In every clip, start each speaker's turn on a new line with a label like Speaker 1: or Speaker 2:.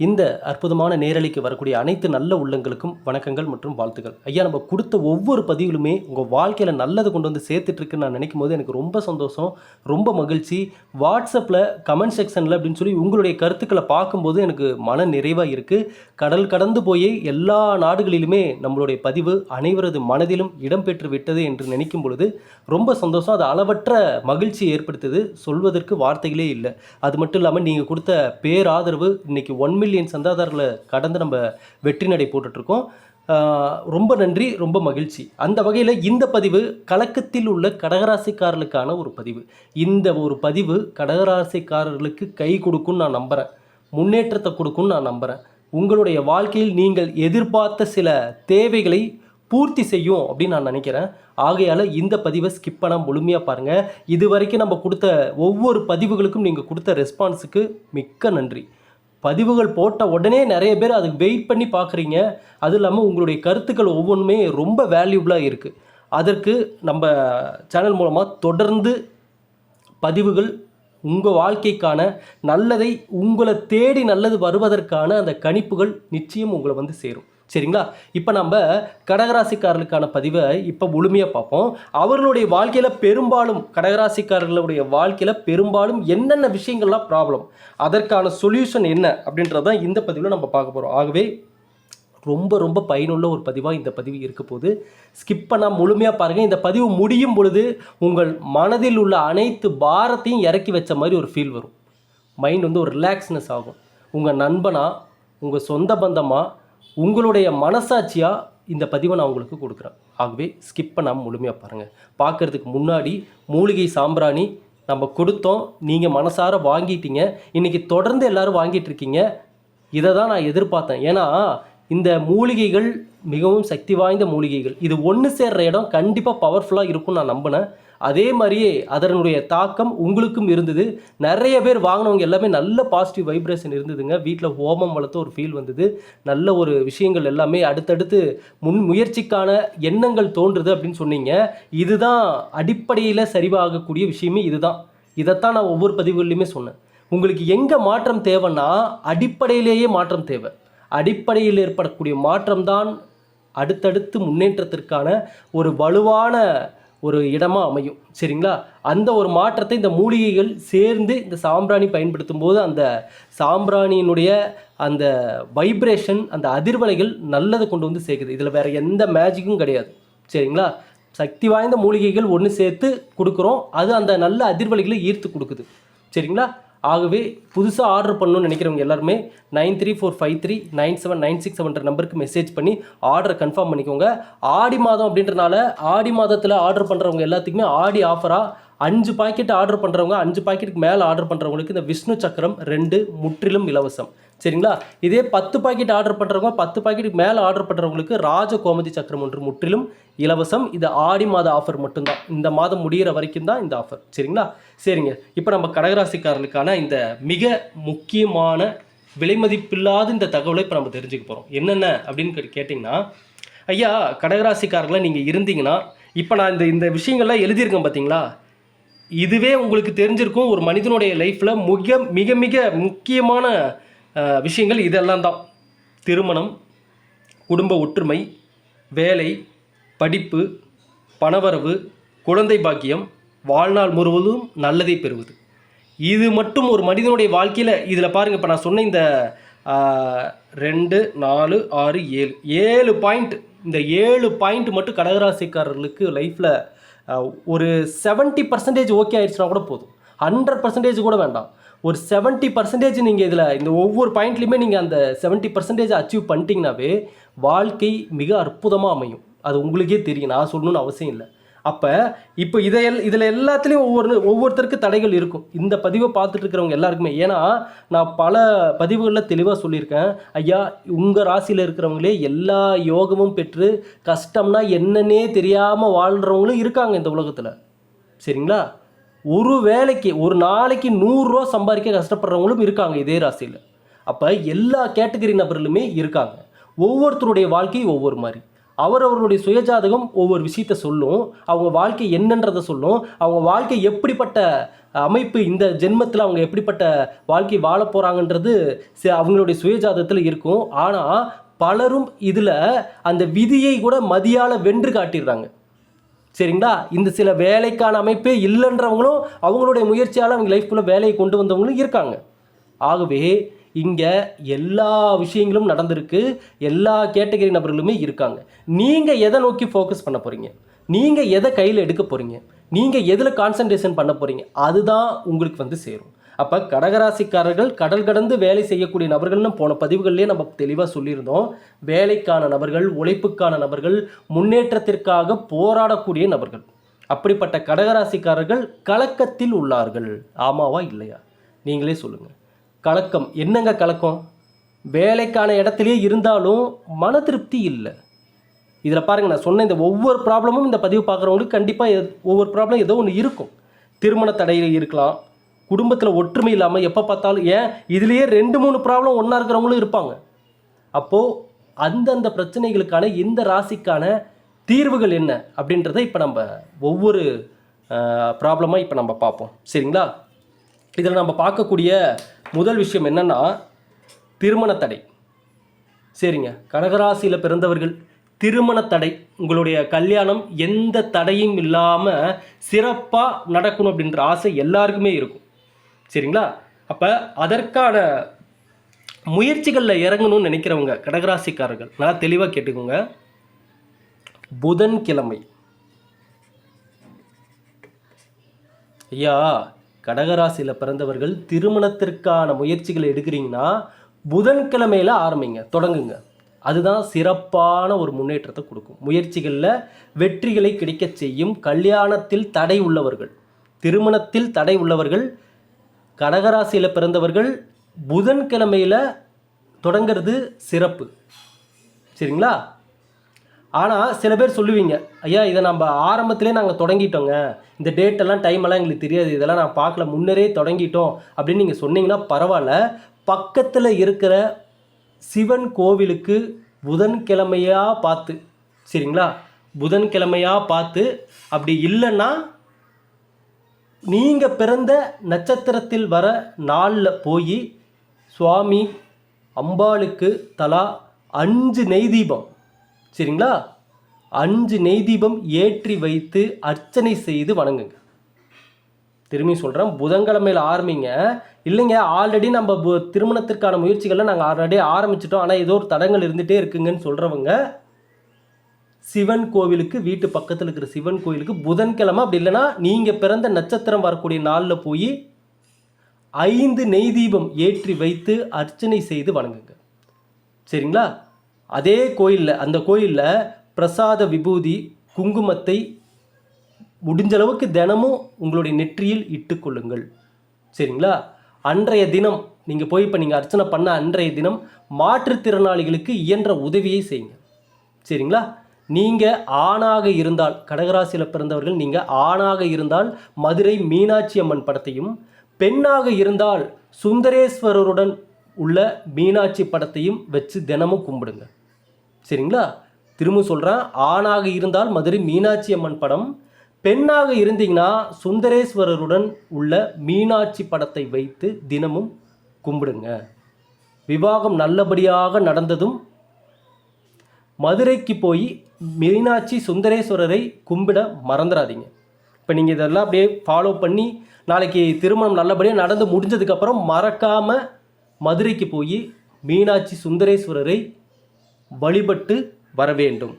Speaker 1: இந்த அற்புதமான நேரலைக்கு வரக்கூடிய அனைத்து நல்ல உள்ளங்களுக்கும் வணக்கங்கள் மற்றும் வாழ்த்துக்கள். ஐயா நம்ம கொடுத்த ஒவ்வொரு பதிவிலுமே உங்கள் வாழ்க்கையில் நல்லது கொண்டு வந்து சேர்த்துட்ருக்குன்னு நான் நினைக்கும் போது எனக்கு ரொம்ப சந்தோஷம் ரொம்ப மகிழ்ச்சி. வாட்ஸ்அப்பில் கமெண்ட் செக்ஷனில் அப்படின்னு சொல்லி உங்களுடைய கருத்துக்களை பார்க்கும்போது எனக்கு மன நிறைவாக இருக்குது கடல் கடந்து போய் எல்லா நாடுகளிலுமே நம்மளுடைய பதிவு அனைவரது மனதிலும் இடம்பெற்று விட்டது என்று நினைக்கும் பொழுது ரொம்ப சந்தோஷம். அது அளவற்ற மகிழ்ச்சி ஏற்படுத்துது. சொல்வதற்கு வார்த்தைகளே இல்லை. அது மட்டும் இல்லாமல் நீங்கள் கொடுத்த பேராதரவு இன்னைக்கு ஒன் மில்லியன் சந்தாதாரர்களை கடந்து நம்ம வெற்றி நடை போட்டுட்ருக்கோம். ரொம்ப நன்றி ரொம்ப மகிழ்ச்சி. அந்த வகையில் இந்த பதிவு கலக்கத்தில் உள்ள கடகராசிக்காரர்களுக்கான ஒரு பதிவு. இந்த ஒரு பதிவு கடகராசிக்காரர்களுக்கு கை கொடுக்கும்னு நான் நம்புகிறேன் முன்னேற்றத்தை கொடுக்கும்னு நான் நம்புகிறேன் உங்களுடைய வாழ்க்கையில் நீங்கள் எதிர்பார்த்த சில தேவைகளை பூர்த்தி செய்யும் அப்படின்னு நான் நினைக்கிறேன். ஆகையால் இந்த பதிவை ஸ்கிப் பண்ண முழுமையாக பாருங்கள் இது வரைக்கும் நம்ம கொடுத்த ஒவ்வொரு பதிவுகளுக்கும் நீங்கள் கொடுத்த ரெஸ்பான்ஸுக்கு மிக்க நன்றி. பதிவுகள் போட்ட உடனே நிறைய பேர் அதுக்கு வெயிட் பண்ணி பார்க்குறீங்க. அதுவும் இல்லாமல் உங்களுடைய கருத்துக்கள் ஒவ்வொன்றுமே ரொம்ப வேல்யூபிளாக இருக்குது அதற்கு நம்ம சேனல் மூலமாக தொடர்ந்து பதிவுகள் உங்கள் வாழ்க்கைக்கான நல்லதை உங்களை தேடி நல்லது வருவதற்கான அந்த கணிப்புகள் நிச்சயம் உங்களை வந்து சேரும். சரிங்களா? இப்போ நம்ம கடகராசிக்காரர்களுக்கான பதிவை இப்போ முழுமையாக பார்ப்போம். அவர்களுடைய வாழ்க்கையில் பெரும்பாலும் கடகராசிக்காரர்களுடைய வாழ்க்கையில் பெரும்பாலும் என்னென்ன விஷயங்கள்லாம் ப்ராப்ளம் அதற்கான சொல்யூஷன் என்ன? அப்படின்றது தான் இந்த பதிவில் நம்ம பார்க்க போகிறோம் ஆகவே ரொம்ப ரொம்ப பயனுள்ள ஒரு பதிவாக இந்த பதிவு இருக்க போது ஸ்கிப் பண்ணால் முழுமையாக பாருங்கள் இந்த பதிவு முடியும் பொழுது உங்கள் மனதில் உள்ள அனைத்து பாரத்தையும் இறக்கி வச்ச மாதிரி ஒரு ஃபீல் வரும். மைண்ட் வந்து ஒரு ரிலாக்ஸ்னஸ் ஆகும். உங்கள் நண்பனா உங்கள் சொந்த பந்தமாக உங்களுடைய மனசாட்சியாக இந்த பதிவை நான் உங்களுக்கு கொடுக்குறேன். ஆகவே ஸ்கிப் பண்ணாமல் முழுமையாக பாருங்கள் பார்க்குறதுக்கு முன்னாடி மூலிகை சாம்பிராணி நம்ம கொடுத்தோம். நீங்கள் மனசார வாங்கிட்டீங்க. இன்றைக்கி தொடர்ந்து எல்லாரும் வாங்கிட்டு இருக்கீங்க. இதை தான் நான் எதிர்பார்த்தேன். ஏன்னா இந்த மூலிகைகள் மிகவும் சக்தி வாய்ந்த மூலிகைகள். இது ஒன்று சேர்ற இடம் கண்டிப்பாக பவர்ஃபுல்லாக இருக்கும்னு நான் நம்பினேன். அதே மாதிரியே அதனுடைய தாக்கம் உங்களுக்கும் இருந்தது. நிறைய பேர் வாங்கினவங்க எல்லாமே நல்ல பாசிட்டிவ் வைப்ரேஷன் இருந்ததுங்க. வீட்டில் ஹோமம் வளர்த்த ஒரு ஃபீல் வந்தது. நல்ல ஒரு விஷயங்கள் எல்லாமே அடுத்தடுத்து முன் முயற்சிக்கான எண்ணங்கள் தோன்றுது அப்படின்னு சொன்னீங்க. இதுதான் அடிப்படையில் சரிவாகக்கூடிய விஷயமே இதுதான். இதைத்தான் நான் ஒவ்வொரு பதிவுகள்லையுமே சொன்னேன். உங்களுக்கு எங்கே மாற்றம் தேவைன்னா அடிப்படையிலேயே மாற்றம் தேவை. அடிப்படையில் ஏற்படக்கூடிய மாற்றம்தான் அடுத்தடுத்து முன்னேற்றத்திற்கான ஒரு வலுவான ஒரு இடமாக அமையும். சரிங்களா? அந்த ஒரு மாற்றத்தை இந்த மூலிகைகள் சேர்ந்து இந்த சாம்பிராணி பயன்படுத்தும் போது அந்த சாம்பிராணியினுடைய அந்த வைப்ரேஷன் அந்த அதிர்வலைகள் நல்லதை கொண்டு வந்து சேர்க்குது. இதில் வேறு எந்த மேஜிக்கும் கிடையாது. சரிங்களா? சக்தி வாய்ந்த மூலிகைகள் ஒன்று சேர்த்து கொடுக்குறோம். அது அந்த நல்ல அதிர்வலைகளை ஈர்த்து கொடுக்குது. சரிங்களா? ஆகவே புதுசாக ஆர்டர் பண்ணணும்னு நினைக்கிறவங்க எல்லாருமே nine three four five three nine seven nine six செவன்ற நம்பருக்கு மெசேஜ் பண்ணி ஆர்டரை கன்ஃபார்ம் பண்ணிக்கோங்க. ஆடி மாதம் அப்படின்றனால ஆடி மாதத்தில் ஆர்டர் பண்ணுறவங்க எல்லாத்துக்குமே ஆடி ஆஃபராக அஞ்சு பாக்கெட் ஆர்டர் பண்ணுறவங்க அஞ்சு பாக்கெட்டுக்கு மேலே ஆர்டர் பண்ணுறவங்களுக்கு இந்த விஷ்ணு சக்கரம் ரெண்டு முற்றிலும் இலவசம். சரிங்களா? இதே பத்து பாக்கெட் ஆர்டர் பண்ணுறவங்க பத்து பாக்கெட்டுக்கு மேலே ஆர்டர் பண்ணுறவங்களுக்கு ராஜ கோமதி சக்கரம் ஒன்று முற்றிலும் இலவசம். இது ஆடி மாத ஆஃபர் மட்டும்தான். இந்த மாதம் முடிகிற வரைக்கும் தான் இந்த ஆஃபர் சரிங்களா? சரிங்க. இப்போ நம்ம கடகராசிக்காரர்களுக்கான இந்த மிக முக்கியமான விலைமதிப்பில்லாத இந்த தகவலை இப்போ நம்ம தெரிஞ்சுக்க போகிறோம் என்னென்ன அப்படின்னு கேட்டிங்கன்னா ஐயா கடகராசிக்காரர்கள நீங்கள் இருந்தீங்கன்னா இப்போ நான் இந்த இந்த விஷயங்கள்லாம் எழுதியிருக்கேன் பார்த்தீங்களா இதுவே உங்களுக்கு தெரிஞ்சிருக்கும் ஒரு மனிதனுடைய லைஃப்பில் மிக மிக மிக முக்கியமான விஷயங்கள் இதெல்லாம் தான். திருமணம் குடும்ப ஒற்றுமை வேலை படிப்பு பணவரவு குழந்தை பாக்கியம் வாழ்நாள் முழுவதும் நல்லதை பெறுவது. இது மட்டும் ஒரு மனிதனுடைய வாழ்க்கையில் இதில் பாருங்கள் இப்போ நான் சொன்ன இந்த ரெண்டு நாலு ஆறு ஏழு. ஏழு பாயிண்ட் இந்த ஏழு பாயிண்ட் மட்டும் கடகராசிக்காரர்களுக்கு லைஃப்பில் ஒரு செவன்ட்டி பர்சன்டேஜ் ஓகே ஆயிடுச்சுன்னா கூட போதும். ஹண்ட்ரட் பர்சன்டேஜ் கூட வேண்டாம். ஒரு செவன்ட்டி பர்சன்டேஜ் நீங்கள் இதில் இந்த ஒவ்வொரு பாயிண்ட்லையுமே நீங்கள் அந்த செவன்ட்டி பர்சன்டேஜ் அச்சீவ் பண்ணிட்டீங்கனாவே வாழ்க்கை மிக அற்புதமாக அமையும். அது உங்களுக்கே தெரியும். நான் சொல்லணும்னு அவசியம் இல்லை. அப்போ இப்போ இதை எல் இதில் எல்லாத்துலேயும் ஒவ்வொரு ஒவ்வொருத்தருக்கு தடைகள் இருக்கும். இந்த பதிவை பார்த்துட்டு இருக்கிறவங்க எல்லாருக்குமே. ஏன்னா நான் பல பதிவுகளில் தெளிவாக சொல்லியிருக்கேன். ஐயா உங்கள் ராசியில் இருக்கிறவங்களே எல்லா யோகமும் பெற்று கஷ்டம்னா என்னன்னே தெரியாமல் வாழ்கிறவங்களும் இருக்காங்க இந்த உலகத்தில். சரிங்களா? ஒரு வேலைக்கு ஒரு நாளைக்கு நூறுரூவா சம்பாதிக்க கஷ்டப்படுறவங்களும் இருக்காங்க இதே ராசியில். அப்போ எல்லா கேட்டகரி நபர்களுமே இருக்காங்க. ஒவ்வொருத்தருடைய வாழ்க்கை ஒவ்வொரு மாதிரி. அவரவர்களுடைய சுயஜாதகம் ஒவ்வொரு விஷயத்த சொல்லும். அவங்க வாழ்க்கை என்னன்றதை சொல்லும். அவங்க வாழ்க்கை எப்படிப்பட்ட அமைப்பு இந்த ஜென்மத்தில் அவங்க எப்படிப்பட்ட வாழ்க்கை வாழ போகிறாங்கன்றது அவங்களுடைய சுயஜாதத்தில் இருக்கும். ஆனால் பலரும் இதில் அந்த விதியை கூட மதியால் வென்று காட்டிடுறாங்க. சரிங்களா? இந்த சில வேலைக்கான அமைப்பே இல்லைன்றவங்களும் அவங்களுடைய முயற்சியால் அவங்க லைஃப்குள்ளே வேலையை கொண்டு வந்தவங்களும் இருக்காங்க. ஆகவே இங்கே எல்லா விஷயங்களும் நடந்திருக்கு. எல்லா கேட்டகரி நபர்களுமே இருக்காங்க. நீங்கள் எதை நோக்கி ஃபோக்கஸ் பண்ண போகிறீங்க நீங்கள் எதை கையில் எடுக்க போகிறீங்க நீங்கள் எதில் கான்சன்ட்ரேஷன் பண்ண போகிறீங்க அதுதான் உங்களுக்கு வந்து சேரும். அப்போ கடகராசிக்காரர்கள் கடல் கடந்து வேலை செய்யக்கூடிய நபர்கள்னு போன பதிவுகள்லேயே நம்ம தெளிவாக சொல்லியிருந்தோம். வேலைக்கான நபர்கள் உழைப்புக்கான நபர்கள் முன்னேற்றத்திற்காக போராடக்கூடிய நபர்கள். அப்படிப்பட்ட கடகராசிக்காரர்கள் கலக்கத்தில் உள்ளார்கள். ஆமாவா இல்லையா? நீங்களே சொல்லுங்கள் கலக்கம். என்னங்க கலக்கம்? வேலைக்கான இடத்துலையே இருந்தாலும் மன திருப்தி இல்லை. இதில் பாருங்கள் நான் சொன்ன இந்த ஒவ்வொரு ப்ராப்ளமும் இந்த பதிவு பார்க்குறவங்களுக்கு கண்டிப்பாக ஒவ்வொரு ப்ராப்ளம் ஏதோ ஒன்று இருக்கும். திருமண தடையில் இருக்கலாம். குடும்பத்தில் ஒற்றுமை இல்லாமல் எப்போ பார்த்தாலும் ஏன்? இதுலேயே ரெண்டு மூணு ப்ராப்ளம் ஒன்றா இருக்கிறவங்களும் இருப்பாங்க. அப்போது அந்தந்த பிரச்சனைகளுக்கான இந்த ராசிக்கான தீர்வுகள் என்ன? அப்படின்றத இப்போ நம்ம ஒவ்வொரு ப்ராப்ளமாக இப்போ நம்ம பார்ப்போம். சரிங்களா? இதில் நம்ம பார்க்கக்கூடிய முதல் விஷயம் என்னென்னா திருமண தடை. சரிங்க. கடகராசியில் பிறந்தவர்கள் திருமண தடை. உங்களுடைய கல்யாணம் எந்த தடையும் இல்லாமல் சிறப்பாக நடக்கணும் அப்படின்ற ஆசை எல்லாருக்குமே இருக்கும். சரிங்களா? அப்போ அதற்கான முயற்சிகளில் இறங்கணும்னு நினைக்கிறவங்க கடகராசிக்காரர்கள் நல்லா தெளிவாக கேட்டுக்கோங்க. புதன்கிழமை. ஐயா கடகராசியில் பிறந்தவர்கள் திருமணத்திற்கான முயற்சிகளை எடுக்கிறீங்கன்னா புதன்கிழமையில் ஆரம்பிங்க தொடங்குங்க. அதுதான் சிறப்பான ஒரு முன்னேற்றத்தை கொடுக்கும். முயற்சிகளில் வெற்றிகளை கிடைக்கச் செய்யும் கல்யாணத்தில் தடை உள்ளவர்கள் திருமணத்தில் தடை உள்ளவர்கள் கடகராசியில் பிறந்தவர்கள் புதன்கிழமையில் தொடங்கிறது சிறப்பு. சரிங்களா? ஆனால் சில பேர் சொல்லுவீங்க ஐயா இதை நம்ம ஆரம்பத்திலே நாங்கள் தொடங்கிட்டோங்க. இந்த டேட்டெல்லாம் டைமெல்லாம் எங்களுக்கு தெரியாது. இதெல்லாம் நான் பார்க்கல. முன்னரே தொடங்கிட்டோம். அப்படின்னு நீங்கள் சொன்னீங்கன்னா பரவாயில்ல. பக்கத்தில் இருக்கிற சிவன் கோவிலுக்கு புதன்கிழமையாக பார்த்து சரிங்களா? புதன்கிழமையாக பார்த்து அப்படி இல்லைன்னா நீங்கள் பிறந்த நட்சத்திரத்தில் வர நாளில் போய் சுவாமி அம்பாளுக்கு தலா அஞ்சு நெய் தீபம். சரிங்களா? அஞ்சு நெய் தீபம் ஏற்றி வைத்து அர்ச்சனை செய்து வணங்குங்க. திரும்பி சொல்கிறேன் புதன்கிழமையில் ஆரம்பிங்க. இல்லைங்க ஆல்ரெடி நம்ம பு- திருமணத்திற்கான முயற்சிகளை நாங்கள் ஆல்ரெடி ஆரம்பிச்சிட்டோம். ஆனால் ஏதோ ஒரு தடங்கள் இருந்துகிட்டே இருக்குங்கன்னு சொல்கிறவங்க சிவன் கோவிலுக்கு வீட்டு பக்கத்தில் இருக்கிற சிவன் கோவிலுக்கு புதன்கிழமை அப்படி இல்லைன்னா நீங்கள் பிறந்த நட்சத்திரம் வரக்கூடிய நாளில் போய் ஐந்து நெய் தீபம் ஏற்றி வைத்து அர்ச்சனை செய்து வணங்குங்க. சரிங்களா? அதே கோயிலில் அந்த கோயிலில் பிரசாத விபூதி குங்குமத்தை முடிஞ்சளவுக்கு தினமும் உங்களுடைய நெற்றியில் இட்டுக்கொள்ளுங்கள் சரிங்களா? அன்றைய தினம் நீங்கள் போய் இப்போ நீங்கள் அர்ச்சனை பண்ண அன்றைய தினம் மாற்றுத்திறனாளிகளுக்கு இயன்ற உதவியை செய்யுங்க. சரிங்களா? நீங்கள் ஆணாக இருந்தால் கடகராசியில் பிறந்தவர்கள் நீங்கள் ஆணாக இருந்தால் மதுரை மீனாட்சி அம்மன் படத்தையும் பெண்ணாக இருந்தால் சுந்தரேஸ்வரருடன் உள்ள மீனாட்சி படத்தையும் வச்சு தினமும் கும்பிடுங்க. சரிங்களா? திரும்ப சொல்கிறேன் ஆணாக இருந்தால் மதுரை மீனாட்சி அம்மன் படம் பெண்ணாக இருந்தீங்கன்னா சுந்தரேஸ்வரருடன் உள்ள மீனாட்சி படத்தை வைத்து தினமும் கும்பிடுங்க. விவாகம் நல்லபடியாக நடந்ததும் மதுரைக்கு போய் மீனாட்சி சுந்தரேஸ்வரரை கும்பிட மறந்துடாதீங்க இப்போ நீங்கள் இதெல்லாம் அப்படியே ஃபாலோ பண்ணி நாளைக்கு திருமணம் நல்லபடியாக நடந்து முடிஞ்சதுக்கப்புறம் மறக்காமல் மதுரைக்கு போய் மீனாட்சி சுந்தரேஸ்வரரை வழிபட்டு வர வேண்டும்.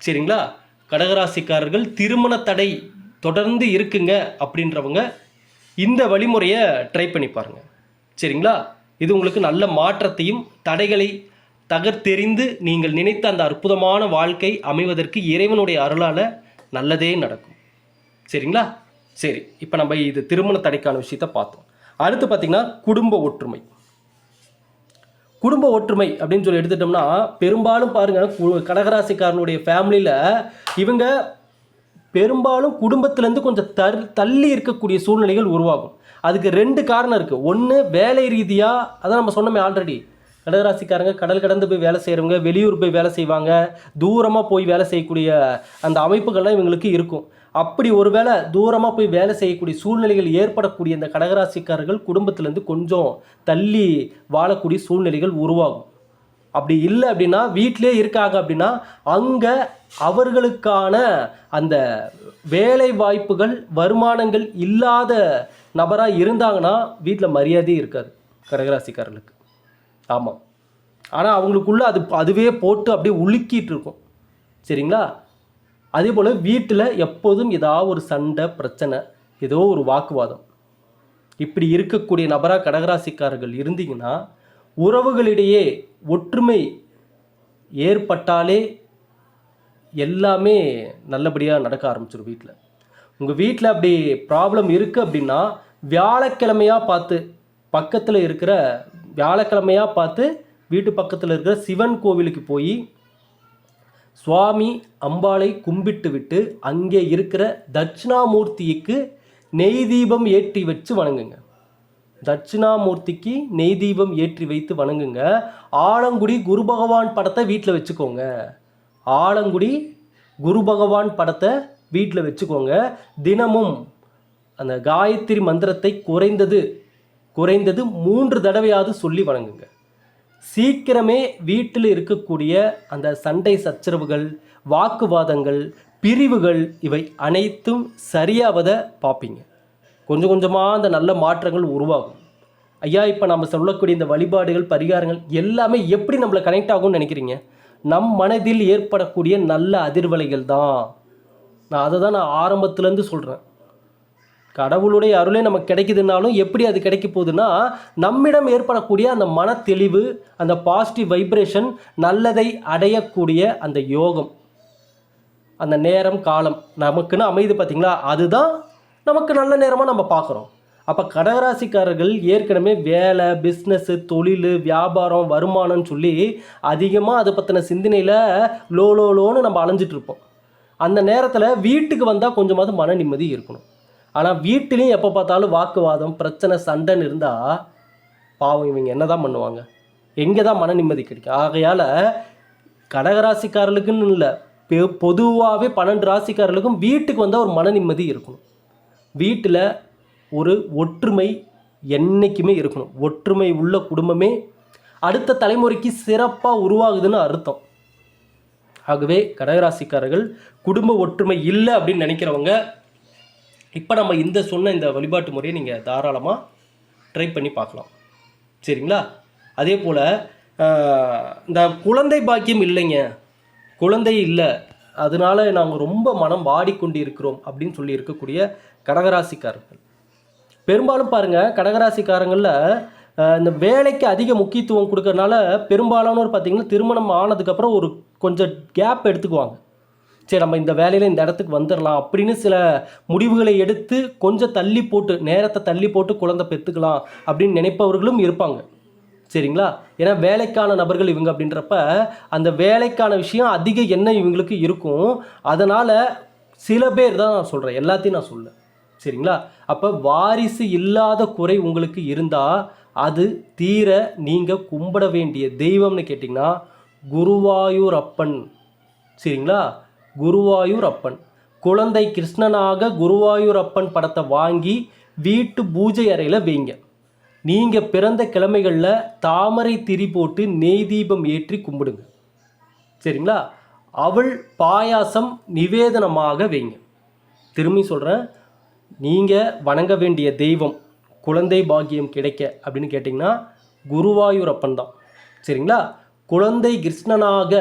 Speaker 1: சரிங்களா? கடகராசிக்காரர்கள் திருமண தடை தொடர்ந்து இருக்குங்க அப்படின்றவங்க இந்த வழிமுறையை ட்ரை பண்ணி பாருங்க. சரிங்களா? இது உங்களுக்கு நல்ல மாற்றத்தையும் தடைகளை தகர்த்தெறிந்து நீங்கள் நினைத்த அந்த அற்புதமான வாழ்க்கை அமைவதற்கு இறைவனுடைய அருளால் நல்லதே நடக்கும். சரிங்களா? சரி இப்போ நம்ம இது திருமண தடைக்கான விஷயத்த பார்த்தோம். அடுத்து பார்த்திங்கன்னா குடும்ப ஒற்றுமை. குடும்ப ஒற்றுமை அப்படின்னு சொல்லி எடுத்துட்டோம்னா பெரும்பாலும் பாருங்கள் கு- கடகராசிக்காரனுடைய ஃபேமிலியில் இவங்க பெரும்பாலும் குடும்பத்திலேருந்து கொஞ்சம் தர் தள்ளி இருக்கக்கூடிய சூழ்நிலைகள் உருவாகும். அதுக்கு ரெண்டு காரணம் இருக்குது ஒன்று வேலை ரீதியாக அதான் நம்ம சொன்னோமே ஆல்ரெடி கடகராசிக்காரங்க கடல் கடந்து போய் வேலை செய்கிறவங்க வெளியூர் போய் வேலை செய்வாங்க தூரமாக போய் வேலை செய்யக்கூடிய அந்த அமைப்புகள்லாம் இவங்களுக்கு இருக்கும். அப்படி ஒருவேளை தூரமாக போய் வேலை செய்யக்கூடிய சூழ்நிலைகள் ஏற்படக்கூடிய இந்த கடகராசிக்காரர்கள் குடும்பத்திலேருந்து கொஞ்சம் தள்ளி வாழக்கூடிய சூழ்நிலைகள் உருவாகும். அப்படி இல்லை அப்படின்னா வீட்டிலே இருக்காங்க அப்படின்னா அங்கே அவர்களுக்கான அந்த வேலை வாய்ப்புகள் வருமானங்கள் இல்லாத நபராக இருந்தாங்கன்னா வீட்டில் மரியாதையே இருக்காது கடகராசிக்காரர்களுக்கு. ஆமாம் ஆனால் அவங்களுக்குள்ளே அது அதுவே போட்டு அப்படியே உலுக்கிட்டு இருக்கும். சரிங்களா? அதே போல் வீட்டில் எப்போதும் ஏதாவது ஒரு சண்டை பிரச்சனை ஏதோ ஒரு வாக்குவாதம். இப்படி இருக்கக்கூடிய நபராக கடகராசிக்காரர்கள் இருந்தீங்கன்னா உறவுகளிடையே ஒற்றுமை ஏற்பட்டாலே எல்லாமே நல்லபடியாக நடக்க ஆரம்பிச்சிடும் வீட்டில். உங்கள் வீட்டில் அப்படி ப்ராப்ளம் இருக்குது அப்படின்னா வியாழக்கிழமையாக பார்த்து பக்கத்தில் இருக்கிற வியாழக்கிழமையாக பார்த்து வீட்டு பக்கத்தில் இருக்கிற சிவன் கோவிலுக்கு போய் சுவாமி அம்பாளை கும்பிட்டு விட்டு அங்கே இருக்கிற தட்சிணாமூர்த்திக்கு நெய் தீபம் ஏற்றி வச்சு வணங்குங்க. தட்சிணாமூர்த்திக்கு நெய் தீபம் ஏற்றி வைத்து வணங்குங்க. ஆலங்குடி குரு பகவான் படத்தை வீட்டில் வச்சுக்கோங்க. ஆலங்குடி குரு பகவான் படத்தை வீட்டில் வச்சுக்கோங்க. தினமும் அந்த காயத்ரி மந்திரத்தை குறைந்தது குறைந்தது மூன்று தடவையாவது சொல்லி வணங்குங்க. சீக்கிரமே வீட்டில் இருக்கக்கூடிய அந்த சண்டை சச்சரவுகள் வாக்குவாதங்கள் பிரிவுகள் இவை அனைத்தும் சரியாவதை பார்ப்பீங்க கொஞ்சம் கொஞ்சமாக அந்த நல்ல மாற்றங்கள் உருவாகும். ஐயா இப்போ நம்ம சொல்லக்கூடிய இந்த வழிபாடுகள் பரிகாரங்கள் எல்லாமே எப்படி நம்மளை கனெக்ட் ஆகும்னு நினைக்கிறீங்க? நம் மனதில் ஏற்படக்கூடிய நல்ல அதிர்வலைகள் தான். நான் அதை தான் நான் ஆரம்பத்துலேருந்து சொல்கிறேன் கடவுளுடைய அருளே நமக்கு கிடைக்குதுனாலும் எப்படி அது கிடைக்க போகுதுன்னா நம்மிடம் ஏற்படக்கூடிய அந்த மன தெளிவு அந்த பாசிட்டிவ் வைப்ரேஷன் நல்லதை அடையக்கூடிய அந்த யோகம் அந்த நேரம் காலம் நமக்குன்னு அமைது பார்த்தீங்களா அதுதான் நமக்கு நல்ல நேரமாக நம்ம பார்க்குறோம் அப்போ கடகராசிக்காரர்கள் ஏற்கனவே வேலை பிஸ்னஸ்ஸு தொழில் வியாபாரம் வருமானம்னு சொல்லி அதிகமாக அதை பற்றின சிந்தனையில் லோ லோ லோன்னு நம்ம அலைஞ்சிட்டு இருப்போம். அந்த நேரத்தில் வீட்டுக்கு வந்தால் கொஞ்சமாவது மன நிம்மதி இருக்கணும். ஆனால் வீட்டிலையும் எப்போ பார்த்தாலும் வாக்குவாதம் பிரச்சனை சண்டைன்னு இருந்தால் பாவம் இவங்க என்ன தான் பண்ணுவாங்க? எங்கே தான் மன நிம்மதி கிடைக்கும். ஆகையால் கடகராசிக்காரர்களுக்குன்னு இல்லை பொதுவாகவே பன்னெண்டு ராசிக்காரர்களுக்கும் வீட்டுக்கு வந்தால் ஒரு மன நிம்மதி இருக்கணும். வீட்டில் ஒரு ஒற்றுமை என்றைக்குமே இருக்கணும். ஒற்றுமை உள்ள குடும்பமே அடுத்த தலைமுறைக்கு சிறப்பாக உருவாகுதுன்னு அர்த்தம். ஆகவே கடகராசிக்காரர்கள் குடும்ப ஒற்றுமை இல்லை அப்படின்னு நினைக்கிறவங்க இப்போ நம்ம இந்த சொன்ன இந்த வழிபாட்டு முறையை நீங்கள் தாராளமாக ட்ரை பண்ணி பார்க்கலாம். சரிங்களா? அதே போல் இந்த குழந்தை பாக்கியம் இல்லைங்க. குழந்தை இல்லை. அதனால நாங்கள் ரொம்ப மனம் வாடிக்கொண்டு இருக்கிறோம் அப்படின்னு சொல்லி இருக்கக்கூடிய கடகராசிக்காரர்கள். பெரும்பாலும் பாருங்கள் கடகராசிக்காரங்களில் இந்த வேலைக்கு அதிக முக்கியத்துவம் கொடுக்கறனால பெரும்பாலானோர் பார்த்திங்கன்னா திருமணம் ஆனதுக்கப்புறம் ஒரு கொஞ்சம் கேப் எடுத்துக்குவாங்க. சரி நம்ம இந்த வேலையில் இந்த இடத்துக்கு வந்துடலாம் அப்படின்னு சில முடிவுகளை எடுத்து கொஞ்சம் தள்ளி போட்டு நேரத்தை தள்ளி போட்டு குழந்தை பெற்றுக்கலாம் அப்படின்னு நினைப்பவர்களும் இருப்பாங்க. சரிங்களா? ஏன்னா வேலைக்கான நபர்கள் இவங்க அப்படின்றப்ப அந்த வேலைக்கான விஷயம் அதிக எண்ணம் இவங்களுக்கு இருக்கும். அதனால் சில பேர் தான் நான் சொல்கிறேன் எல்லாத்தையும் நான் சொல்ல சரிங்களா? அப்போ வாரிசு இல்லாத குறை உங்களுக்கு இருந்தால் அது தீர நீங்கள் கும்பிட வேண்டிய தெய்வம்னு கேட்டிங்கன்னா குருவாயூர் அப்பன் சரிங்களா? குருவாயூர் அப்பன் குழந்தை கிருஷ்ணனாக குருவாயூர் அப்பன் படத்தை வாங்கி வீட்டு பூஜை அறையில் வைங்க. நீங்கள் பிறந்த கிழமைகளில் தாமரை திரி போட்டு நெய் தீபம் ஏற்றி கும்பிடுங்க. சரிங்களா? அவள் பாயாசம் நிவேதனமாக வைங்க. திரும்பி சொல்கிறேன் நீங்கள் வணங்க வேண்டிய தெய்வம் குழந்தை பாக்கியம் கிடைக்க அப்படின்னு கேட்டிங்கன்னா குருவாயூரப்பன் தான். சரிங்களா? குழந்தை கிருஷ்ணனாக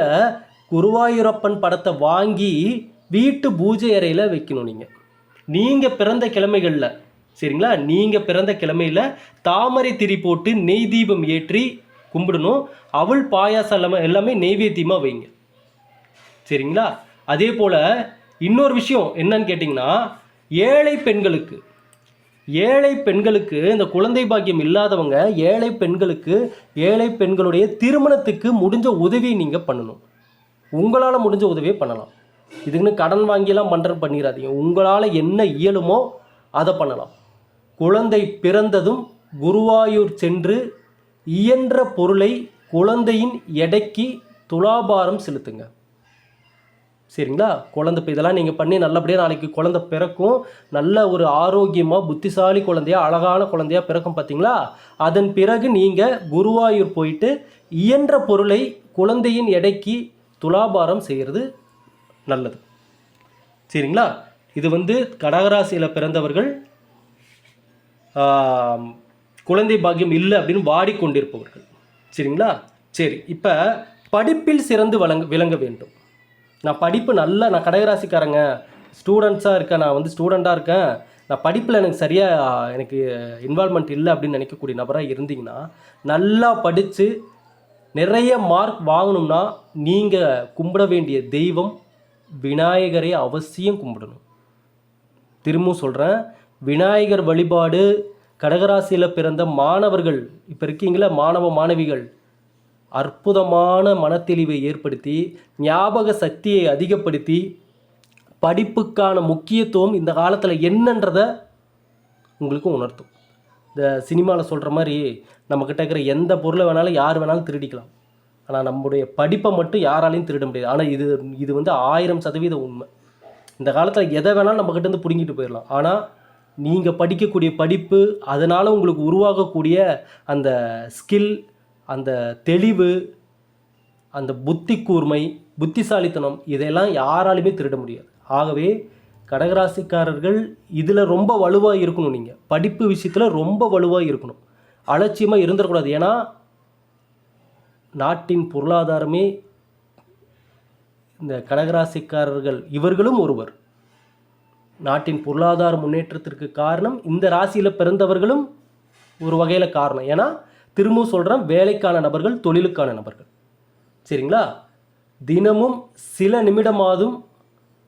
Speaker 1: குருவாயூரப்பன் படத்தை வாங்கி வீட்டு பூஜை அறையில் வைக்கணும் நீங்கள் நீங்கள் பிறந்த கிழமைகளில் சரிங்களா? நீங்கள் பிறந்த கிழமையில் தாமரை திரி போட்டு நெய் தீபம் ஏற்றி கும்பிடணும். அவள் பாயாசம் எல்லாமே எல்லாமே நெய்வேத்தியமாக வைங்க. சரிங்களா? அதே போல் இன்னொரு விஷயம் என்னன்னு கேட்டிங்கன்னா ஏழை பெண்களுக்கு ஏழை பெண்களுக்கு இந்த குழந்தை பாக்கியம் இல்லாதவங்க ஏழை பெண்களுக்கு ஏழை பெண்களுடைய திருமணத்துக்கு முடிஞ்ச உதவியை நீங்கள் பண்ணணும். உங்களால் முடிஞ்ச உதவியை பண்ணலாம். இதுக்குன்னு கடன் வாங்கியெல்லாம் பண்ணுற பண்ணிடாதீங்க உங்களால் என்ன இயலுமோ அதை பண்ணலாம். குழந்தை பிறந்ததும் குருவாயூர் சென்று இயன்ற பொருளை குழந்தையின் எடைக்கு துலாபாரம் செலுத்துங்க. சரிங்களா? குழந்தை இப்போ இதெல்லாம் நீங்கள் பண்ணி நல்லபடியாக நாளைக்கு குழந்தை பிறக்கும். நல்ல ஒரு ஆரோக்கியமாக புத்திசாலி குழந்தையா அழகான குழந்தையா பிறக்கும் பார்த்தீங்களா அதன் பிறகு நீங்கள் குருவாயூர் போயிட்டு இயன்ற பொருளை குழந்தையின் எடைக்கு துலாபாரம் செய்கிறது நல்லது. சரிங்களா? இது வந்து கடகராசியில் பிறந்தவர்கள் குழந்தை பாக்கியம் இல்லை அப்படின்னு வாடிக்கொண்டிருப்பவர்கள். சரிங்களா? சரி இப்போ படிப்பில் சிறந்து வழங்க விளங்க வேண்டும். நான் படிப்பு நல்லா நான் கடகராசிக்காரங்க ஸ்டூடெண்ட்ஸாக இருக்கேன் நான் வந்து ஸ்டூடெண்ட்டாக இருக்கேன் நான் படிப்பில் எனக்கு சரியாக எனக்கு இன்வால்மெண்ட் இல்லை அப்படின்னு நினைக்கக்கூடிய நபராக இருந்தீங்கன்னா நல்லா படித்து நிறைய மார்க் வாங்கணும்னா நீங்கள் கும்பிட வேண்டிய தெய்வம் விநாயகரை அவசியம் கும்பிடணும். திரும்பவும் சொல்கிறேன் விநாயகர் வழிபாடு கடகராசியில் பிறந்த மாணவர்கள் இப்போ இருக்கீங்களா மாணவ மாணவிகள் அற்புதமான மனத்தெளிவை ஏற்படுத்தி ஞாபக சக்தியை அதிகப்படுத்தி படிப்புக்கான முக்கியத்துவம் இந்த காலத்தில் என்னன்றதை உங்களுக்கு உணர்த்தும். இந்த சினிமாவில் சொல்கிற மாதிரி நம்மக்கிட்ட இருக்கிற எந்த பொருளை வேணாலும் யார் வேணாலும் திருடிக்கலாம். ஆனால் நம்முடைய படிப்பை மட்டும் யாராலையும் திருட முடியாது. ஆனால் இது இது வந்து ஆயிரம் சதவீத உண்மை. இந்த காலத்தில் எதை வேணாலும் நம்மக்கிட்ட இருந்து பிடுங்கிட்டு போயிடலாம் ஆனால் நீங்கள் படிக்கக்கூடிய படிப்பு அதனால் உங்களுக்கு உருவாகக்கூடிய அந்த ஸ்கில் அந்த தெளிவு அந்த புத்தி கூர்மை புத்திசாலித்தனம் இதெல்லாம் யாராலுமே திருட முடியாது. ஆகவே கடகராசிக்காரர்கள் இதில் ரொம்ப வலுவாக இருக்கணும் நீங்கள் படிப்பு விஷயத்தில் ரொம்ப வலுவாக இருக்கணும். அலட்சியமாக இருந்துடக்கூடாது ஏன்னா நாட்டின் பொருளாதாரமே இந்த கடகராசிக்காரர்கள் இவர்களும் ஒருவர். நாட்டின் பொருளாதார முன்னேற்றத்திற்கு காரணம் இந்த ராசியில் பிறந்தவர்களும் ஒரு வகையில் காரணம். ஏன்னா திரும்பவும் சொல்கிறேன் வேலைக்கான நபர்கள் தொழிலுக்கான நபர்கள். சரிங்களா? தினமும் சில நிமிடமாதும்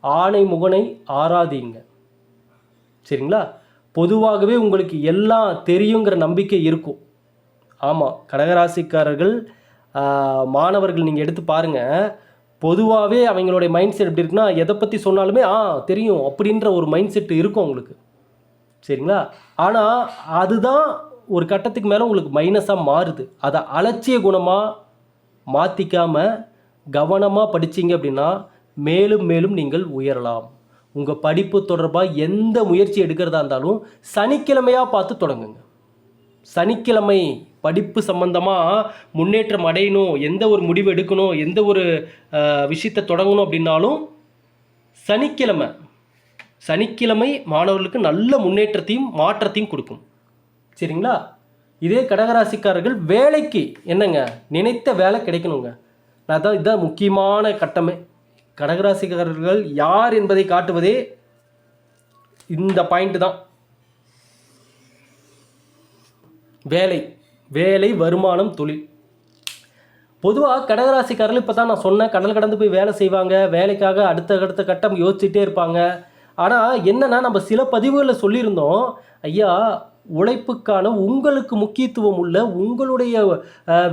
Speaker 1: ஆணை முகனை ஆராதிங்க. சரிங்களா? பொதுவாகவே உங்களுக்கு எல்லாம் தெரியுங்கிற நம்பிக்கை இருக்கும். ஆமாம் கடகராசிக்காரர்கள் மாணவர்கள் நீங்கள் எடுத்து பாருங்கள் பொதுவாகவே அவங்களுடைய மைண்ட் செட் எப்படி இருக்குன்னா எதை பற்றி சொன்னாலுமே ஆ தெரியும் அப்படின்ற ஒரு மைண்ட் செட் இருக்கும் உங்களுக்கு. சரிங்களா? ஆனால் அதுதான் ஒரு கட்டத்துக்கு மேலே உங்களுக்கு மைனஸாக மாறுது. அதை அலட்சிய குணமாக மாற்றிக்காமல் கவனமாக படிச்சீங்க அப்படின்னா மேலும் மேலும் நீங்கள் உயரலாம். உங்கள் படிப்பு தொடர்பாக எந்த முயற்சி எடுக்கிறதா இருந்தாலும் சனிக்கிழமையாக பார்த்து தொடங்குங்க. சனிக்கிழமை படிப்பு சம்பந்தமாக முன்னேற்றம் அடையணும் எந்த ஒரு முடிவு எடுக்கணும் எந்த ஒரு விஷயத்தை தொடங்கணும் அப்படின்னாலும் சனிக்கிழமை சனிக்கிழமை மாணவர்களுக்கு நல்ல முன்னேற்றத்தையும் மாற்றத்தையும் கொடுக்கும். சரிங்களா? இதே கடகராசிக்காரர்கள் வேலைக்கு என்னங்க? நினைத்த வேலை கிடைக்கணுங்க. நான் தான் இதுதான் முக்கியமான கட்டமே. கடகராசிக்காரர்கள் யார் என்பதை காட்டுவதே இந்த பாயிண்ட் தான். வேலை வேலை வருமானம் தொழில். பொதுவாக கடகராசிக்காரர்கள் இப்போ தான் நான் சொன்னேன் கடல் கடந்து போய் வேலை செய்வாங்க வேலைக்காக அடுத்த அடுத்த கட்டம் யோசிச்சுட்டே இருப்பாங்க. ஆனால் என்னென்னா நம்ம சில பதிவுகளில் சொல்லியிருந்தோம் ஐயா உழைப்புக்கான உங்களுக்கு முக்கியத்துவம் உள்ள உங்களுடைய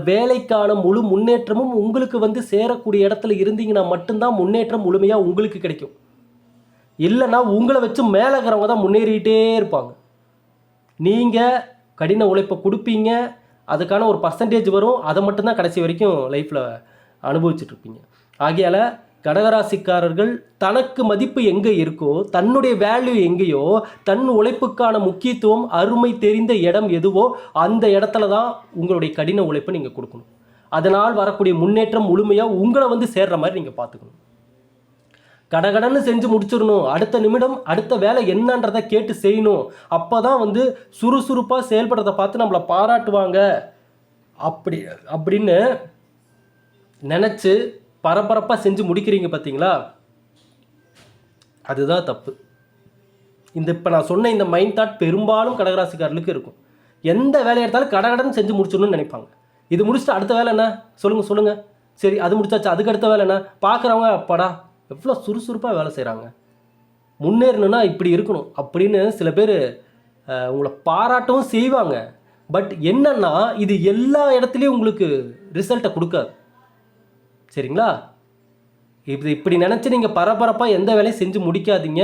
Speaker 1: வேலைக்கான முழு முன்னேற்றமும் உங்களுக்கு வந்து சேரக்கூடிய இடத்துல இருந்தீங்கன்னா மட்டும்தான் முன்னேற்றம் முழுமையாக உங்களுக்கு கிடைக்கும். இல்லைன்னா உங்களை வச்சு மேலே இருக்கிறவங்க தான் முன்னேறிக்கிட்டே இருப்பாங்க. நீங்கள் கடின உழைப்பை கொடுப்பீங்க அதுக்கான ஒரு பர்சன்டேஜ் வரும் அதை மட்டும்தான் கடைசி வரைக்கும் லைஃப்பில் அனுபவிச்சுட்ருப்பீங்க ஆகையால் கடகராசிக்காரர்கள் தனக்கு மதிப்பு எங்கே இருக்கோ தன்னுடைய வேல்யூ எங்கேயோ தன் உழைப்புக்கான முக்கியத்துவம் அருமை தெரிந்த இடம் எதுவோ அந்த இடத்துல தான் உங்களுடைய கடின உழைப்பை நீங்கள் கொடுக்கணும். அதனால் வரக்கூடிய முன்னேற்றம் முழுமையாக உங்களை வந்து சேர்ற மாதிரி நீங்கள் பார்த்துக்கணும். கடகடன்னு செஞ்சு முடிச்சிடணும். அடுத்த நிமிடம் அடுத்த வேலை என்னன்றதை கேட்டு செய்யணும். அப்போ தான் வந்து சுறுசுறுப்பாக செயல்படுறதை பார்த்து நம்மளை பாராட்டுவாங்க. அப்படி அப்படின்னு நினச்சி பரபரப்பாக செஞ்சு முடிக்கிறீங்க பார்த்தீங்களா அதுதான் தப்பு. இந்த இப்போ நான் சொன்ன இந்த மைண்ட் தாட் பெரும்பாலும் கடகராசிக்காரர்களுக்கு இருக்கும். எந்த வேலையை எடுத்தாலும் கடகடன்னு செஞ்சு முடிச்சிடணும்னு நினைப்பாங்க. இது முடிச்சுட்டு அடுத்த வேலை என்ன? சொல்லுங்கள் சொல்லுங்கள் சரி அது முடிச்சாச்சு அதுக்கு அடுத்த வேலை என்ன? பார்க்குறவங்க அப்பாடா எவ்வளோ சுறுசுறுப்பாக வேலை செய்கிறாங்க முன்னேறணும்னா இப்படி இருக்கணும் அப்படின்னு சில பேர் உங்களை பாராட்டவும் செய்வாங்க. பட் என்னன்னா இது எல்லா இடத்துலையும் உங்களுக்கு ரிசல்ட்டை கொடுக்காது. சரிங்களா? இது இப்படி நினச்சி நீங்கள் பரபரப்பாக எந்த வேலையும் செஞ்சு முடிக்காதீங்க.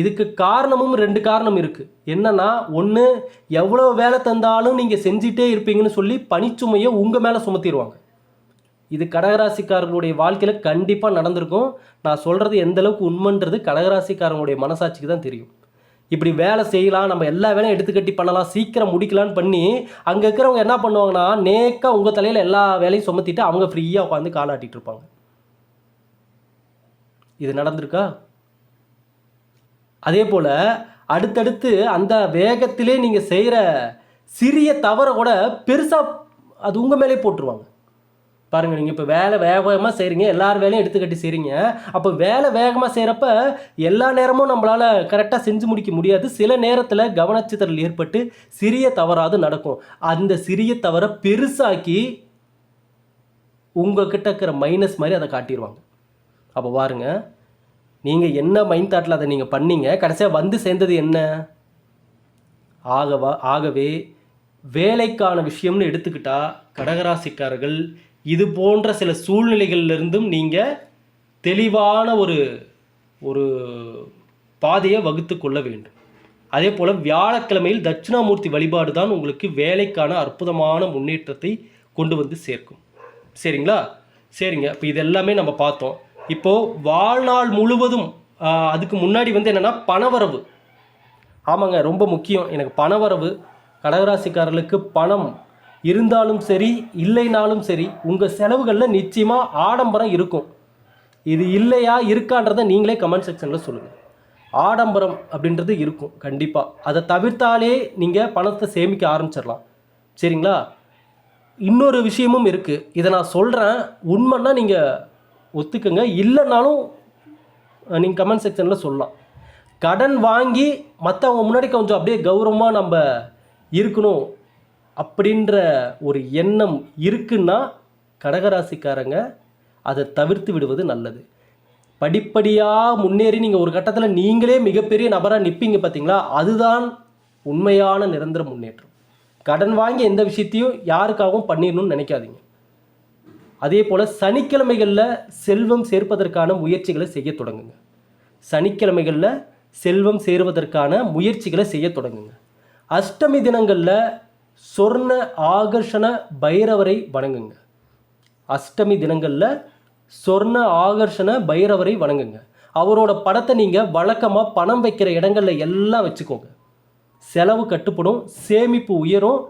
Speaker 1: இதுக்கு காரணமும் ரெண்டு காரணம் இருக்குது என்னென்னா ஒன்று எவ்வளோ வேலை தந்தாலும் நீங்கள் செஞ்சிட்டே இருப்பீங்கன்னு சொல்லி பனிச்சுமையை உங்கள் மேலே சுமத்திடுவாங்க இது கடகராசிக்காரர்களுடைய வாழ்க்கையில் கண்டிப்பாக நடந்திருக்கும். நான் சொல்கிறது எந்த அளவுக்கு உண்மைன்றது கடகராசிக்காரங்களுடைய மனசாட்சிக்கு தான் தெரியும். இப்படி வேலை செய்யலாம் நம்ம எல்லா வேலையும் எடுத்துக்கட்டி பண்ணலாம் சீக்கிரம் முடிக்கலான்னு பண்ணி அங்கே இருக்கிறவங்க என்ன பண்ணுவாங்கன்னா நேக்காக உங்கள் தலையில் எல்லா வேலையும் சுமத்திட்டு அவங்க ஃப்ரீயாக உட்காந்து காலாட்டிகிட்டு இருப்பாங்க. இது நடந்திருக்கா? அதே போல் அடுத்தடுத்து அந்த வேகத்திலே நீங்கள் செய்கிற சிறிய தவறை கூட பெருசாக அது உங்கள் மேலே போட்டுருவாங்க. பாருங்கள் நீங்கள் இப்போ வேலை வேகமாக செய்கிறீங்க எல்லார் வேலையும் எடுத்துக்கட்டி செய்கிறீங்க அப்போ வேலை வேகமாக செய்கிறப்ப எல்லா நேரமும் நம்மளால் கரெக்டாக செஞ்சு முடிக்க முடியாது. சில நேரத்தில் கவனச்சிதறல் ஏற்பட்டு சிறிய தவறாவது நடக்கும். அந்த சிறிய தவறை பெருசாக்கி உங்கள்கிட்ட இருக்கிற மைனஸ் மாதிரி அதை காட்டிடுவாங்க அப்போ பாருங்க நீங்கள் என்ன மைண்ட் தாட்டில் அதை நீங்கள் பண்ணீங்க? கடைசியாக வந்து சேர்ந்தது என்ன? ஆகவா ஆகவே வேலைக்கான விஷயம்னு எடுத்துக்கிட்டால் கடகராசிக்காரர்கள் இது போன்ற சில சூழ்நிலைகளிலிருந்தும் நீங்கள் தெளிவான ஒரு ஒரு பாதையை வகுத்து கொள்ள வேண்டும். அதே போல் வியாழக்கிழமையில் தட்சிணாமூர்த்தி வழிபாடு தான் உங்களுக்கு வேலைக்கான அற்புதமான முன்னேற்றத்தை கொண்டு வந்து சேர்க்கும். சரிங்களா? சரிங்க. இப்போ இது எல்லாமே நம்ம பார்த்தோம். இப்போது வாழ்நாள் முழுவதும் அதுக்கு முன்னாடி வந்து என்னென்னா பணவரவு. ஆமாங்க. ரொம்ப முக்கியம். எனக்கு பணவரவு கடகராசிக்காரர்களுக்கு பணம் இருந்தாலும் சரி இல்லைனாலும் சரி உங்கள் செலவுகளில் நிச்சயமாக ஆடம்பரம் இருக்கும். இது இல்லையா இருக்கான்றதை நீங்களே கமெண்ட் செக்ஷனில் சொல்லுங்கள் ஆடம்பரம் அப்படின்றது இருக்கும் கண்டிப்பாக அதை தவிர்த்தாலே நீங்கள் பணத்தை சேமிக்க ஆரம்பிச்சிடலாம். சரிங்களா? இன்னொரு விஷயமும் இருக்குது இதை நான் சொல்கிறேன் உண்மைன்னா நீங்கள் ஒத்துக்கங்க. இல்லைனாலும் நீங்கள் கமெண்ட் செக்ஷனில் சொல்லலாம். கடன் வாங்கி மற்றவங்க முன்னாடி கொஞ்சம் அப்படியே கௌரவமாக நம்ம இருக்கணும். அப்படின்ற ஒரு எண்ணம் இருக்குன்னா கடகராசிக்காரங்க அதை தவிர்த்து விடுவது நல்லது. படிப்படியாக முன்னேறி நீங்கள் ஒரு கட்டத்தில் நீங்களே மிகப்பெரிய நபராக நிற்பீங்க பார்த்தீங்களா அதுதான் உண்மையான நிரந்தர முன்னேற்றம். கடன் வாங்கி எந்த விஷயத்தையும் யாருக்காகவும் பண்ணிடணும்னு நினைக்காதீங்க. அதே போல் சனிக்கிழமைகளில் செல்வம் சேர்ப்பதற்கான முயற்சிகளை செய்ய தொடங்குங்க. சனிக்கிழமைகளில் செல்வம் சேருவதற்கான முயற்சிகளை செய்ய தொடங்குங்க. அஷ்டமி தினங்களில் சொர்ண ஆகர்ஷண பைரவரை வணங்குங்க. அஷ்டமி தினங்களில் சொர்ண ஆகர்ஷண பைரவரை வணங்குங்க. அவரோட படத்தை நீங்கள் வழக்கமாக பணம் வைக்கிற இடங்களில் எல்லாம் வச்சுக்கோங்க. செலவு கட்டுப்படும் சேமிப்பு உயரும்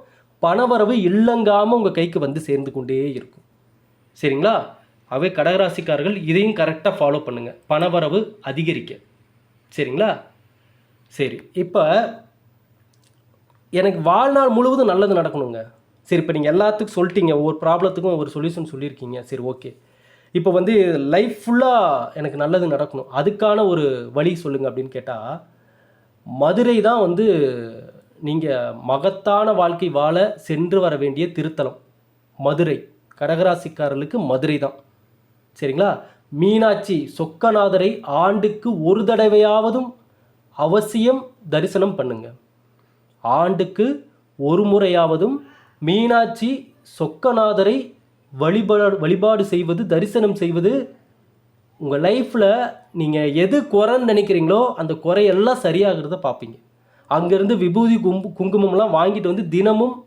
Speaker 1: பணவரவு இல்லங்காமல் உங்கள் கைக்கு வந்து சேர்ந்து கொண்டே இருக்கும். சரிங்களா? அவை கடகராசிக்காரர்கள் இதையும் கரெக்டாக ஃபாலோ பண்ணுங்கள் பணவரவு அதிகரிக்க. சரிங்களா? சரி இப்போ எனக்கு வாழ்நாள் முழுவதும் நல்லது நடக்கணுங்க. சரி இப்போ நீங்கள் எல்லாத்துக்கும் சொல்லிட்டீங்க. ஒவ்வொரு ப்ராப்ளத்துக்கும் ஒரு சொல்யூஷன் சொல்லியிருக்கீங்க. சரி ஓகே இப்போ வந்து லைஃப் ஃபுல்லாக எனக்கு நல்லது நடக்கணும். அதுக்கான ஒரு வழி சொல்லுங்கள் அப்படின்னு கேட்டால் மதுரை தான் வந்து நீங்கள் மகத்தான வாழ்க்கை வாழ சென்று வர வேண்டிய திருத்தலம். மதுரை. கடகராசிக்காரர்களுக்கு மதுரை தான். சரிங்களா? மீனாட்சி சொக்கநாதரை ஆண்டுக்கு ஒரு தடவையாவதும் அவசியம் தரிசனம் பண்ணுங்கள் ஆண்டுக்கு ஒரு முறையாவதும் மீனாட்சி சொக்கநாதரை வழிபாடு வழிபாடு செய்வது தரிசனம் செய்வது உங்கள் லைஃப்பில் நீங்கள் எது குறைன்னு நினைக்கிறீங்களோ அந்த குறையெல்லாம் சரியாகிறத பார்ப்பீங்க அங்கேருந்து விபூதி கும்பு குங்குமம்லாம் வாங்கிட்டு வந்து தினமும்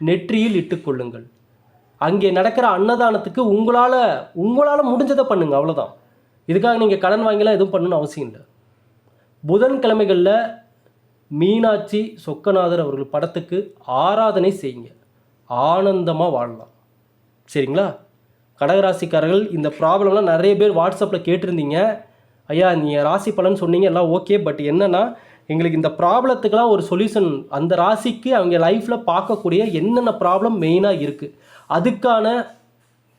Speaker 1: நெற்றியில் இட்டுக்கொள்ளுங்கள் அங்கே நடக்கிற அன்னதானத்துக்கு உங்களால் உங்களால் முடிஞ்சதை பண்ணுங்கள் அவ்வளோதான் இதுக்காக நீங்கள் கடன் வாங்கிலாம் எதுவும் பண்ணணும்னு அவசியம் இல்லை. புதன்கிழமைகளில் மீனாட்சி சொக்கநாதர் அவர்கள் படத்துக்கு ஆராதனை செய்யுங்க. ஆனந்தமாக வாழலாம். சரிங்களா? கடகராசிக்காரர்கள் இந்த ப்ராப்ளம்லாம் நிறைய பேர் வாட்ஸ்அப்பில் கேட்டிருந்தீங்க. ஐயா நீங்கள் ராசி பலன் சொன்னீங்க எல்லாம் ஓகே. பட் என்னென்னா எங்களுக்கு இந்த ப்ராப்ளத்துக்கெல்லாம் ஒரு சொல்யூஷன் அந்த ராசிக்கு அவங்க லைஃப்பில் பார்க்கக்கூடிய என்னென்ன ப்ராப்ளம் மெயினாக இருக்குது அதுக்கான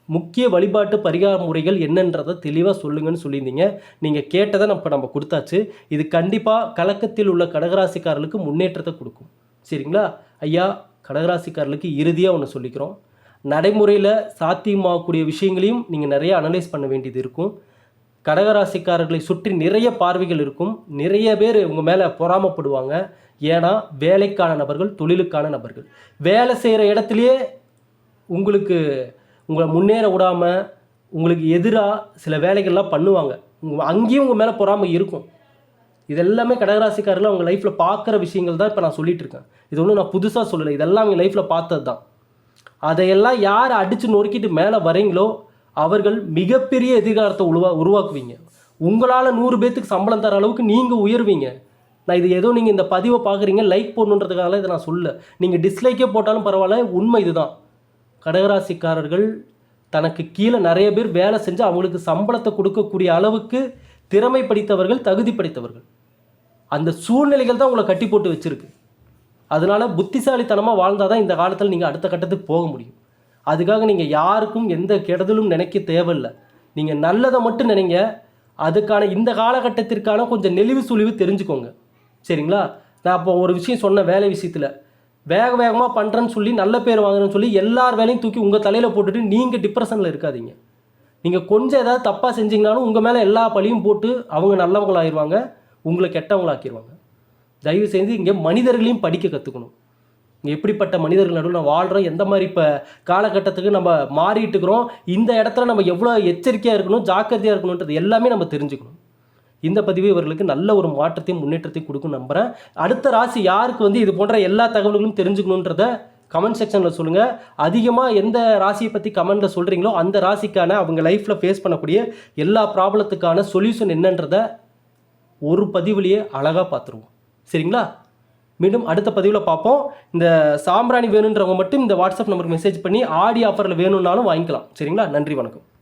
Speaker 1: முக்கிய வழிபாட்டு பரிகார முறைகள் என்னன்றதை தெளிவாக சொல்லுங்கன்னு சொல்லியிருந்தீங்க. நீங்கள் கேட்டதை நம்ம நம்ம கொடுத்தாச்சு. இது கண்டிப்பாக கலக்கத்தில் உள்ள கடகராசிக்காரர்களுக்கு முன்னேற்றத்தை கொடுக்கும். சரிங்களா? ஐயா கடகராசிக்காரர்களுக்கு இறுதியாக ஒன்று சொல்லிக்கிறோம். நடைமுறையில் சாத்தியமாகக்கூடிய விஷயங்களையும் நீங்கள் நிறைய அனலைஸ் பண்ண வேண்டியது இருக்கும். கடகராசிக்காரர்களை சுற்றி நிறைய பார்வைகள் இருக்கும். நிறைய பேர் உங்கள் மேலே பொறாமப்படுவாங்க. ஏன்னா வேலைக்கான நபர்கள் தொழிலுக்கான நபர்கள். வேலை செய்கிற இடத்துலையே உங்களுக்கு உங்களை முன்னேற விடாமல் உங்களுக்கு எதிராக சில வேலைகள்லாம் பண்ணுவாங்க. உங்கள் அங்கேயும் உங்கள் மேலே பொறாமல் இருக்கும். இது எல்லாமே கடகராசிக்காரர்கள் அவங்க லைஃப்பில் பார்க்குற விஷயங்கள் தான் இப்போ நான் சொல்லிட்டு இருக்கேன். இது ஒன்றும் நான் புதுசாக சொல்லலை. இதெல்லாம் அவங்க லைஃப்பில் பார்த்தது தான். அதையெல்லாம் யார் அடித்து நொறுக்கிட்டு மேலே வரீங்களோ அவர்கள் மிகப்பெரிய எதிர்காலத்தை உருவா உருவாக்குவீங்க. உங்களால் நூறு பேர்த்துக்கு சம்பளம் தர அளவுக்கு நீங்கள் உயர்வீங்க. நான் இது ஏதோ நீங்கள் இந்த பதிவை பார்க்குறீங்க லைக் போடணுன்றதுக்காக இதை நான் சொல்ல நீங்கள் டிஸ்லைக்கே போட்டாலும் பரவாயில்ல உண்மை இதுதான். கடகராசிக்காரர்கள் தனக்கு கீழே நிறைய பேர் வேலை செஞ்சு அவங்களுக்கு சம்பளத்தை கொடுக்கக்கூடிய அளவுக்கு திறமை படித்தவர்கள் தகுதி படித்தவர்கள். அந்த சூழ்நிலைகள் தான் உங்களை கட்டி போட்டு வச்சுருக்கு. அதனால் புத்திசாலித்தனமாக வாழ்ந்தால் தான் இந்த காலத்தில் நீங்கள் அடுத்த கட்டத்துக்கு போக முடியும். அதுக்காக நீங்கள் யாருக்கும் எந்த கெடுதலும் நினைக்க தேவையில்லை. நீங்கள் நல்லதை மட்டும் நினைங்க. அதுக்கான இந்த காலகட்டத்திற்கான கொஞ்சம் நெளிவு சுழிவு தெரிஞ்சுக்கோங்க. சரிங்களா? நான் அப்போ ஒரு விஷயம் சொன்னேன் வேலை விஷயத்தில். வேக வேகமாக பண்ணுறேன்னு சொல்லி நல்ல பேர் வாங்குறேன்னு சொல்லி எல்லார் வேலையும் தூக்கி உங்கள் தலையில் போட்டுட்டு நீங்கள் டிப்ரெஷனில் இருக்காதீங்க. நீங்கள் கொஞ்சம் ஏதாவது தப்பாக செஞ்சீங்கனாலும் உங்கள் மேலே எல்லா பழியும் போட்டு அவங்க நல்லவங்களாயிருவாங்க உங்களை கெட்டவங்களாக்கிடுவாங்க தயவு செஞ்சு இங்கே மனிதர்களையும் படிக்க கற்றுக்கணும் இங்கே எப்படிப்பட்ட மனிதர்கள் நடுவில் நான் வாழ்கிறோம் எந்த மாதிரி இப்போ காலகட்டத்துக்கு நம்ம மாறிட்டு இருக்கிறோம் இந்த இடத்துல நம்ம எவ்வளோ எச்சரிக்கையாக இருக்கணும் ஜாக்கிரதையாக இருக்கணுன்றது எல்லாமே நம்ம தெரிஞ்சுக்கணும். இந்த பதிவு இவர்களுக்கு நல்ல ஒரு மாற்றத்தையும் முன்னேற்றத்தையும் கொடுக்கும் நம்புகிறேன் அடுத்த ராசி யாருக்கு வந்து இது போன்ற எல்லா தகவல்களும் தெரிஞ்சுக்கணுன்றத கமெண்ட் செக்ஷனில் சொல்லுங்கள் அதிகமாக எந்த ராசியை பற்றி கமெண்ட்டில் சொல்கிறீங்களோ அந்த ராசிக்கான அவங்க லைஃப்பில் ஃபேஸ் பண்ணக்கூடிய எல்லா ப்ராப்ளத்துக்கான சொல்யூஷன் என்னன்றதை ஒரு பதிவுலேயே அழகாக பார்த்துருவோம். சரிங்களா? மீண்டும் அடுத்த பதிவில் பார்ப்போம். இந்த சாம்பிராணி வேணுன்றவங்க மட்டும் இந்த வாட்ஸ்அப் நம்பருக்கு மெசேஜ் பண்ணி ஆடி ஆஃபரில் வேணும்னாலும் வாங்கிக்கலாம். சரிங்களா? நன்றி வணக்கம்.